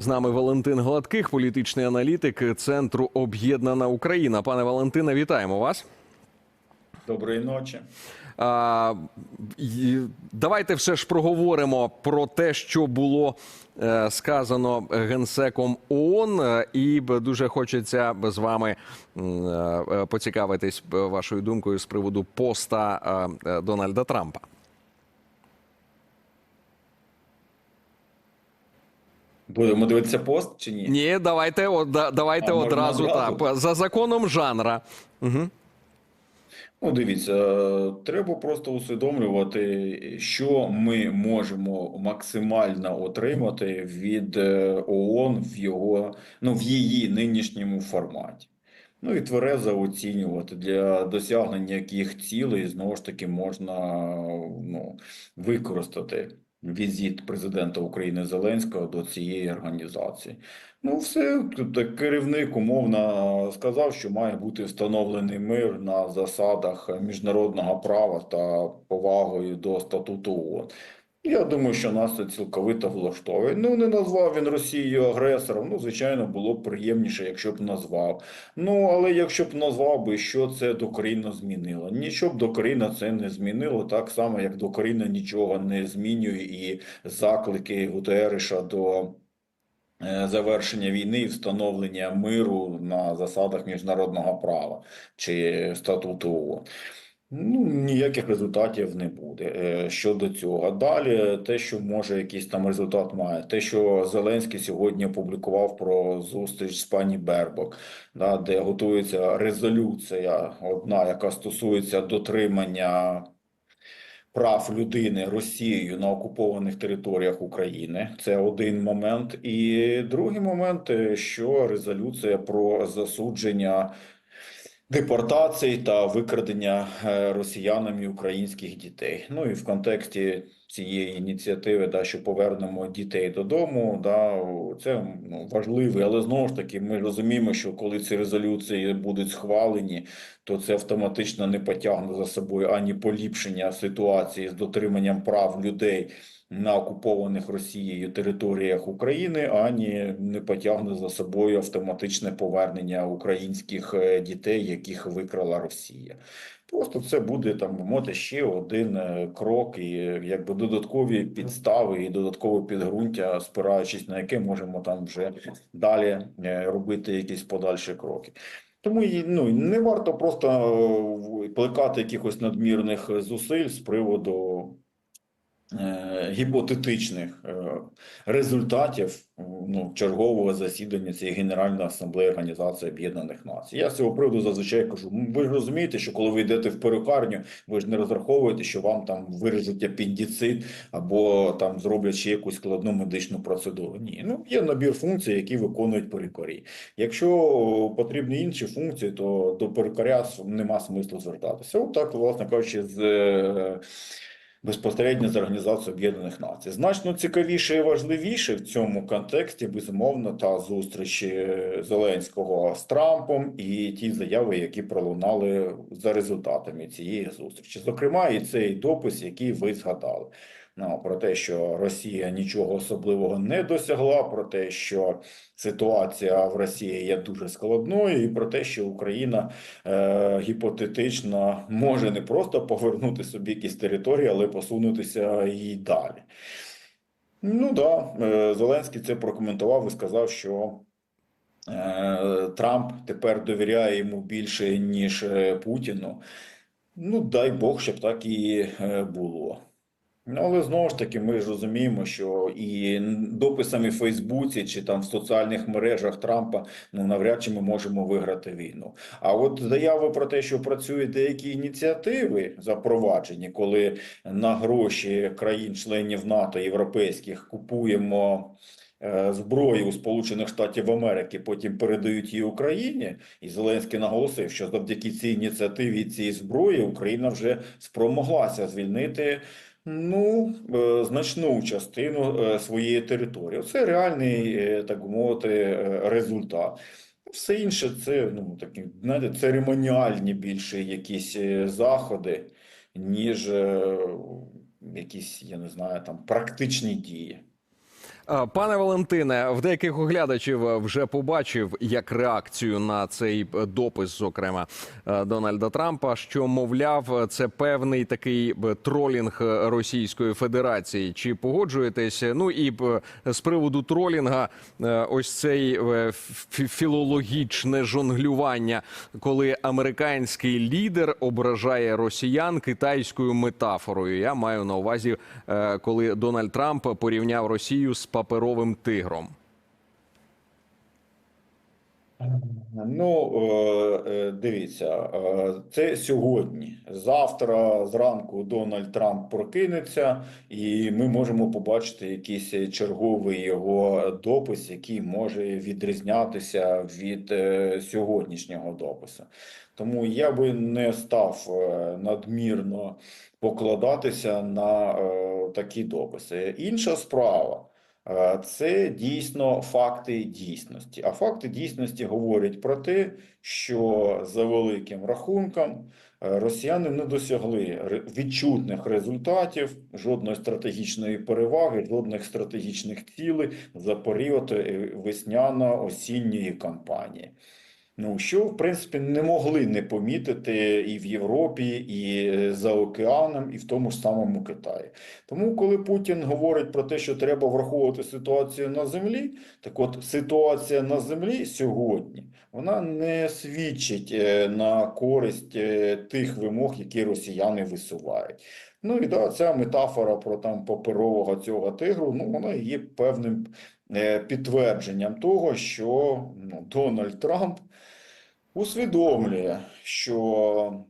З нами Валентин Гладких, політичний аналітик центру Об'єднана Україна. Пане Валентине, вітаємо вас. Доброї ночі. А, і давайте все ж проговоримо про те, що було е, сказано генсеком ООН. Е, І дуже хочеться з вами е, поцікавитись вашою думкою з приводу поста е, е, Дональда Трампа. Будемо дивитися пост чи ні? Ні, давайте от, да- давайте А, одразу так за законом жанра. Угу. Ну, дивіться, треба просто усвідомлювати, що ми можемо максимально отримати від е, ООН в його, ну, в її нинішньому форматі. Ну і тверезо оцінювати для досягнення яких цілей знову ж таки можна ну, використати візит президента України Зеленського до цієї організації. Ну, все так, керівник умовно сказав, що має бути встановлений мир на засадах міжнародного права та повагою до статуту ООН. Я думаю, що нас це цілковито влаштовує. Ну, не назвав він Росію агресором. Ну, звичайно, було б приємніше, якщо б назвав. Ну, але якщо б назвав би, що це докорінно змінило. Нічого б докорінно це не змінило, так само, як докорінно нічого не змінює і заклики Гутерреша до е, завершення війни і встановлення миру на засадах міжнародного права чи статуту ООН. Ну, ніяких результатів не буде е, щодо цього. Далі те, що може якийсь там результат має, те, що Зеленський сьогодні опублікував про зустріч з пані Бербок, да, де готується резолюція, одна, яка стосується дотримання прав людини Росією на окупованих територіях України. Це один момент. І другий момент, е, що резолюція про засудження депортацій та викрадення е, росіянами українських дітей. Ну і в контексті цієї ініціативи, да, що повернемо дітей додому, да, це ну, важливий, але знову ж таки, ми розуміємо, що коли ці резолюції будуть схвалені, то це автоматично не потягне за собою ані поліпшення ситуації з дотриманням прав людей на окупованих Росією територіях України, ані не потягне за собою автоматичне повернення українських е, дітей, яких викрала Росія. Просто це буде там мовити ще один е, крок, і е, якби додаткові підстави і додаткове підґрунтя, спираючись на яке можемо там вже далі робити якісь подальші кроки. Тому ну, не варто просто плекати якихось надмірних зусиль з приводу гіпотетичних е, результатів ну, чергового засідання цієї Генеральної асамблеї Організації Об'єднаних Націй. Я з цього приводу зазвичай кажу: «Ну, ви ж розумієте, що коли ви йдете в перукарню, ви ж не розраховуєте, що вам там виріжуть апендицит або там зроблять ще якусь складну медичну процедуру. Ні, ну є набір функцій, які виконують перукарі. Якщо потрібні інші функції, то до перукаря нема смислу звертатися. От власне кажучи, з е, безпосередньо з Організацією Об'єднаних Націй. Значно цікавіше і важливіше в цьому контексті, безумовно, та зустріч е, Зеленського з Трампом і ті заяви, які пролунали за результатами цієї зустрічі. Зокрема, і цей допис, який ви згадали. Ну, про те, що Росія нічого особливого не досягла, про те, що ситуація в Росії є дуже складною, і про те, що Україна е, гіпотетично може не просто повернути собі якісь території, але посунутися і далі. Ну да, е, Зеленський це прокоментував і сказав, що е, Трамп тепер довіряє йому більше, ніж е, Путіну. Ну, дай Бог, щоб так і було. Ну, але знову ж таки, ми ж розуміємо, що і дописами в Фейсбуці чи там в соціальних мережах Трампа ну навряд чи ми можемо виграти війну. А от заяви про те, що працюють деякі ініціативи запроваджені, коли на гроші країн-членів НАТО європейських купуємо. е, Зброю у Сполучених Штатів Америки потім передають її Україні, і Зеленський наголосив, що завдяки цій ініціативі цій зброї Україна вже спромоглася звільнити Ну, е, значну частину е, своєї території. Це реальний, е, так мовити, результат. Все інше це ну, такі, знаєте, церемоніальні більше якісь заходи, ніж якісь, я не знаю, там практичні дії. Е, Пане Валентине, в деяких оглядачів е, вже побачив як реакцію на цей е, допис, зокрема Дональда Трампа, що мовляв, це певний такий тролінг Російської Федерації. Чи погоджуєтесь? Ну і з приводу тролінга, ось цей філологічне жонглювання, коли американський лідер ображає росіян китайською метафорою. Я маю на увазі, коли Дональд Трамп порівняв Росію з паперовим тигром. Ну, е, е, дивіться, е, це сьогодні. Завтра зранку Дональд Трамп прокинеться, і ми можемо побачити якийсь черговий його допис, який може відрізнятися від сьогоднішнього допису. Тому я би не став надмірно покладатися на такі дописи. Інша справа. Е, Це дійсно факти дійсності. А факти дійсності говорять про те, що за великим рахунком е, росіяни не досягли відчутних результатів, жодної стратегічної переваги, жодних стратегічних цілей за період е, весняно-осінньої кампанії. Ну, що, в принципі, не могли не помітити і в Європі, і е, за океаном, і в тому ж самому Китаї. Тому, коли Путін говорить про те, що треба враховувати ситуацію на землі, так от ситуація на землі сьогодні вона не свідчить е, на користь е, тих вимог, які росіяни висувають. Ну і да, ця метафора про там паперового цього тигру, ну вона є певним підтвердженням того, що ну, Дональд Трамп усвідомлює, що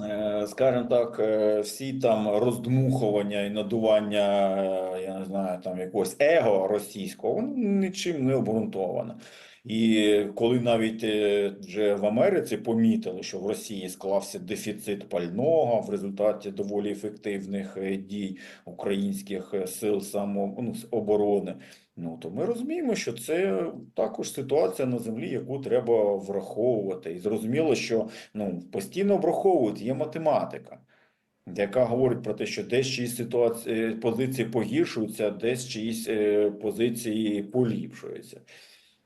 Е, Скажімо так, е, всі там роздмухування і надування, е, я не знаю, там якогось его російського, нічим не обґрунтовано. І коли навіть е, вже в Америці помітили, що в Росії склався дефіцит пального в результаті доволі ефективних е, дій українських е, сил само, ну, то ми розуміємо, що це також ситуація на землі, яку треба враховувати. І зрозуміло, що ну, постійно враховують, є математика, яка говорить про те, що десь чиїсь ситуації, позиції погіршуються, десь чиїсь е, позиції поліпшуються.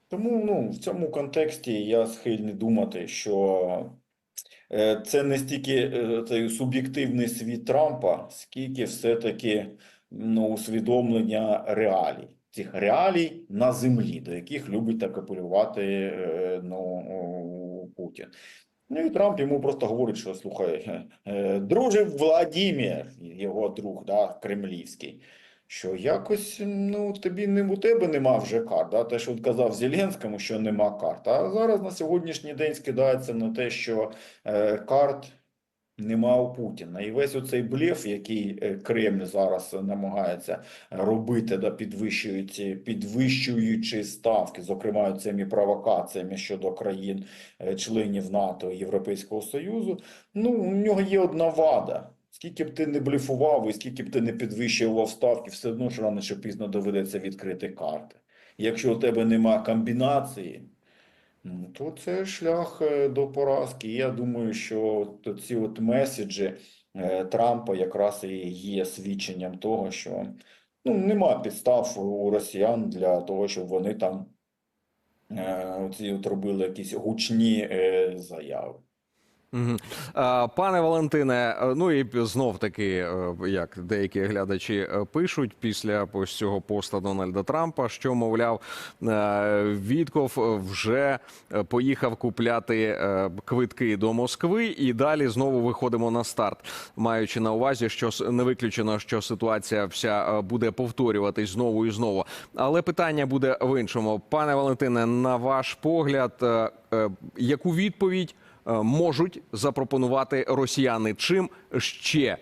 Тому ну, в цьому контексті я схильний думати, що е, це не стільки е, цей суб'єктивний світ Трампа, скільки все-таки ну, усвідомлення реалій. Цих реалій на землі, до яких любить так апелювати е, ну, Путін. Ну і Трамп йому просто говорить, що слухай, е, друже Владимир, його друг, да, кремлівський, що якось ну, тобі не у тебе нема вже карт. Да? Те, що от казав Зеленському, що нема карт. А зараз на сьогоднішній день скидається на те, що е, карт нема Путіна. І весь оцей блеф, який е, Кремль зараз намагається робити, да, підвищуючи, підвищуючи ставки, зокрема цими провокаціями щодо країн е, НАТО і Європейського Союзу, ну, у нього є одна вада. Скільки б ти не блефував і скільки б ти не підвищував ставки, все одно ж рано чи пізно доведеться відкрити карти. Якщо у тебе нема комбінації, то це шлях е, до поразки. Я думаю, що ці от меседжі е, Трампа якраз і є свідченням того, що ну, нема підстав у росіян для того, щоб вони там ці оці от робили якісь гучні е, заяви. А, Пане Валентине, е, ну і знов таки, е, як деякі глядачі е, пишуть після ось цього поста Дональда Трампа, що мовляв, Вітков вже поїхав купляти квитки до Москви, і далі знову виходимо на старт, маючи на увазі, що не виключено, що ситуація вся буде повторюватись знову і знову. Але питання буде в іншому. Пане Валентине, на ваш погляд, яку відповідь? Е, можуть запропонувати росіяни. Чим ще е,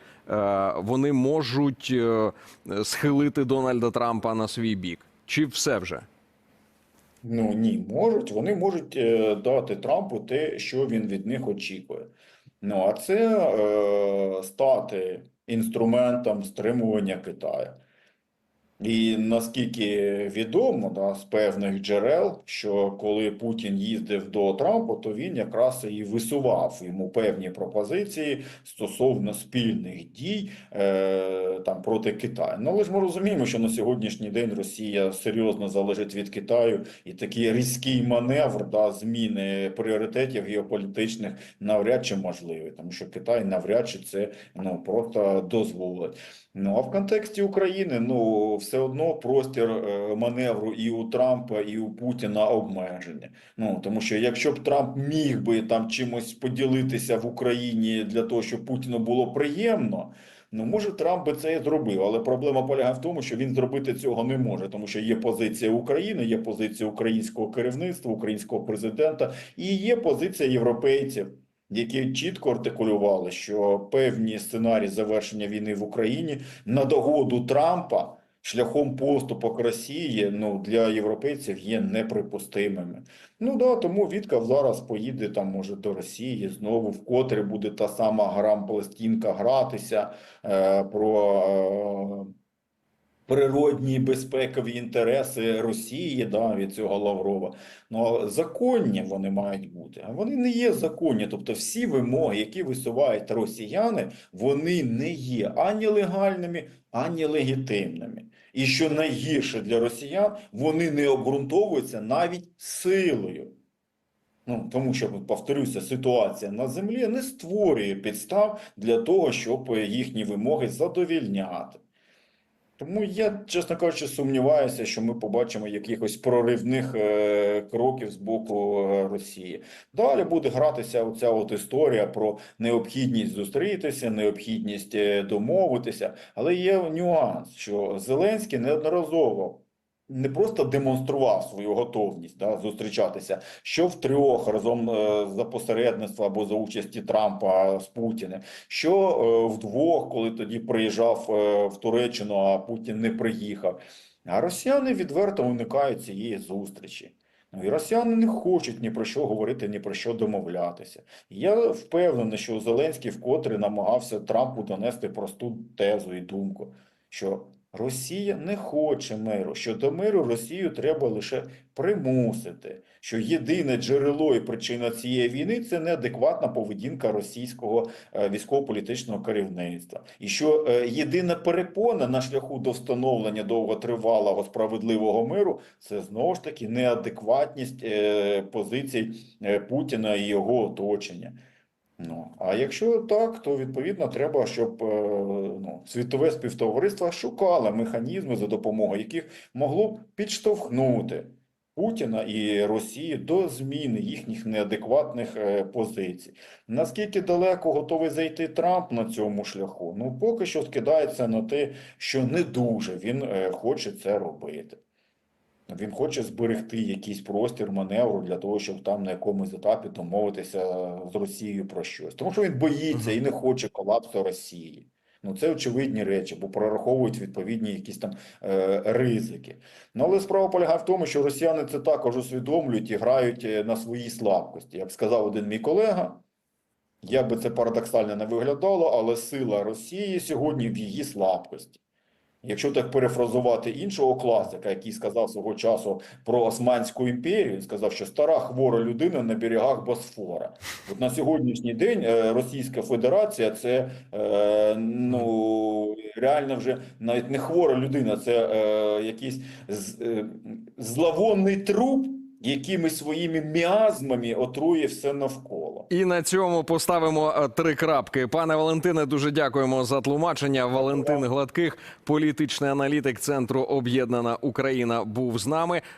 вони можуть е, схилити Дональда Трампа на свій бік? Чи все вже? Ну ні, можуть. Вони можуть дати Трампу те, що він від них очікує. Ну, а це е, стати інструментом стримування Китаю. І наскільки відомо, да, з певних джерел, що коли Путін їздив до Трампа, то він якраз і висував йому певні пропозиції стосовно спільних дій е, там проти Китаю. Ну але ж ми розуміємо, що на сьогоднішній день Росія серйозно залежить від Китаю, і такий різкий маневр да, зміни пріоритетів геополітичних навряд чи можливий, тому що Китай навряд чи це ну просто дозволить. Ну а в контексті України, ну все одно простір е, маневру і у Трампа, і у Путіна обмеження. Ну тому що якщо б Трамп міг би там чимось поділитися в Україні для того, щоб Путіну було приємно. Ну, може, Трамп би це і зробив, але проблема полягає в тому, що він зробити цього не може, тому що є позиція України, є позиція українського керівництва, українського президента, і є позиція європейців, які чітко артикулювали, що певні сценарії завершення війни в Україні на догоду Трампа шляхом поступок Росії ну для європейців є неприпустимими. Ну да, тому Віткав зараз поїде там, може, до Росії знову, вкотре буде та сама грам пластинка гратися е, про. Е, Природні безпекові інтереси Росії да, від цього Лаврова. Ну, законні вони мають бути, а вони не є законні. Тобто всі вимоги, які висувають росіяни, вони не є ані легальними, ані легітимними. І що найгірше для росіян, вони не обґрунтовуються навіть силою. Ну, тому що, повторюся, ситуація на землі не створює підстав для того, щоб їхні вимоги задовільняти. Тому я, чесно кажучи, сумніваюся, що ми побачимо якихось проривних е, кроків з боку е, Росії. Далі буде гратися оця от історія про необхідність зустрітися, необхідність е, домовитися. Але є нюанс, що Зеленський неодноразово не просто демонстрував свою готовність да, зустрічатися, що втрьох разом е, за посередництва або за участі Трампа з Путіним, що е, вдвох, коли тоді приїжджав е, в Туреччину, а Путін не приїхав. А росіяни відверто уникають цієї зустрічі. Ну і росіяни не хочуть ні про що говорити, ні про що домовлятися. Я впевнений, що Зеленський вкотре намагався Трампу донести просту тезу і думку, що Росія не хоче миру, що до миру Росію треба лише примусити, що єдине джерело і причина цієї війни це неадекватна поведінка російського е, військово-політичного керівництва, і що е, єдина перепона на шляху до встановлення довготривалого справедливого миру це знову ж таки неадекватність е, позицій Путіна і його оточення. Ну, а якщо так, то відповідно треба, щоб е, ну, світове співтовариство шукало механізми, за допомогою яких могло б підштовхнути Путіна і Росію до зміни їхніх неадекватних е, позицій. Наскільки далеко готовий зайти Трамп на цьому шляху? Ну, поки що скидається на те, що не дуже він е, хоче це робити. Він хоче зберегти якийсь простір маневру для того, щоб там на якомусь етапі домовитися з Росією про щось. Тому що він боїться і не хоче колапсу Росії. Ну, це очевидні речі, бо прораховують відповідні якісь там е, ризики. Ну, але справа полягає в тому, що росіяни це також усвідомлюють і грають е, на своїй слабкості. Як сказав один мій колега, як би це парадоксально не виглядало, але сила Росії сьогодні в її слабкості. Якщо так перефразувати іншого класика, який сказав свого часу про Османську імперію, він сказав, що стара хвора людина на берегах Босфора. От на сьогоднішній день е, Російська Федерація це е, ну реально вже навіть не хвора людина, це е, якийсь зловонний труп, якими своїми міазмами отрує все навколо. І на цьому поставимо е, три крапки. Пане Валентине, дуже дякуємо за тлумачення. Валентин Гладких, політичний аналітик центру Об'єднана Україна, був з нами.